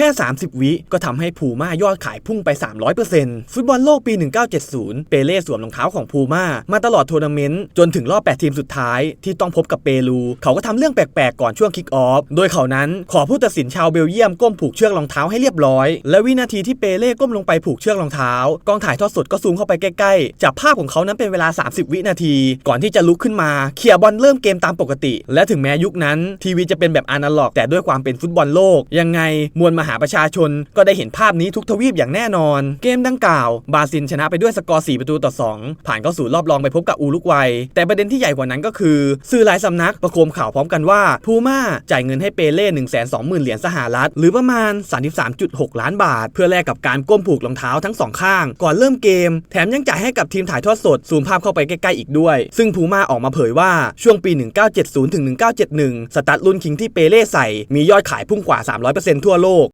ค่ 30 วิก็ทำให้พูม่ายอดขายพุ่งไป 300%ฟุตบอลโลกปี 1970 เปเล่สวมรองเท้าของพูม่ามาตลอดทัวร์นาเมนต์จนถึงรอบ 8 ทีมสุดท้ายที่ต้องพบกับเปรู เขาก็ทำเรื่องแปลกๆ ก่อนช่วงคิกออฟ โดยเขานั้นขอผู้ตัดสินชาวเบลเยียมก้มผูกเชือกรองเท้าให้เรียบร้อย และวินาทีที่เปเล่ก้มลงไปผูกเชือกรองเท้ากล้องถ่ายทอดสดก็ซูมเข้าไปใกล้ๆจับภาพของเขานั้นเป็นเวลา 30 วินาที ก่อนที่จะลุกขึ้นมาเคลียร์บอลเริ่มเกมตามปกติ และถึงแม้ยุคนั้นทีวีจะเป็นแบบอนาล็อก แต่ด้วยความเป็นฟุตบอลโลกยังไงมวลมหาประชาชนก็ได้เห็นภาพนี้ทุกทวีปอย่างแน่นอน เกมดังกล่าว บราซิลชนะไปด้วยสกอร์ 4 ประตูต่อ 2 ผ่านเข้าสู่รอบรองไปพบกับอูรุกวัย แต่ประเด็นที่ใหญ่กว่านั้นก็คือ สื่อหลายสำนักประโคมข่าวพร้อมกันว่าพูม่าจ่ายเงินให้เปเล่ 1 2 0 0 0 0 เหรียญสหรัฐ หรือประมาณ 33.6 ล้านบาท เพื่อแลกกับการก้มผูกรองเท้าทั้งสองข้าง ก่อนเริ่มเกม แถมยังจ่ายให้กับทีมถ่ายทอดสดซูมภาพเข้าไปใกล้ๆอีกด้วย ซึ่งพูม่าออกมาเผยว่าช่วงปี 1970ถึง1971 สตั๊ดรุ่นคิงที่เปเล่ใส่มียอดขายพุ่งกว่า 300%ทั่วโลก